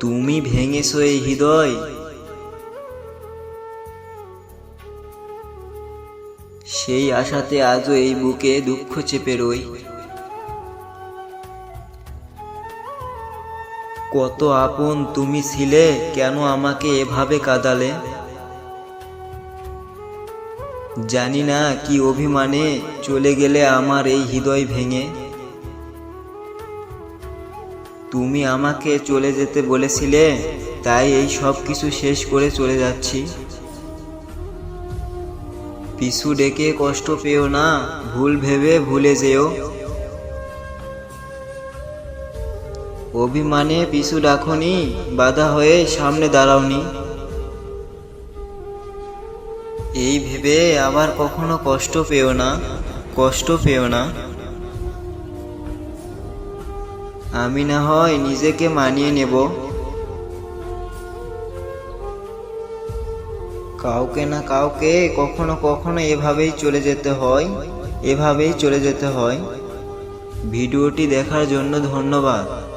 তুমি ভেঙেছো এই হৃদয়। সেই আশাতে আজও এই বুকে দুঃখ চেপে রই। কত আপন তুমি ছিলে, কেন আমাকে এভাবে কাঁদালে? জানি না কি অভিমানে চলে গেলে আমার এই হৃদয় ভেঙে। তুমি আমাকে চলে যেতে বলেছিলে, তাই এই সব কিছু শেষ করে চলে যাচ্ছি। পিছু ডেকে কষ্ট পেও না, ভুল ভেবে ভুলে যেও। অভিমানে পিছু ডাকনি, বাধা হয়ে সামনে দাঁড়াওনি। এই ভেবে আবার কখনো কষ্ট পেও না, কষ্ট পেও না। আমি না হয় নিজেকে মানিয়ে নেব। কাউকে না কাউকে কখনো কখনো এভাবেই চলে যেতে হয়, এভাবেই চলে যেতে হয়। ভিডিওটি দেখার জন্য ধন্যবাদ।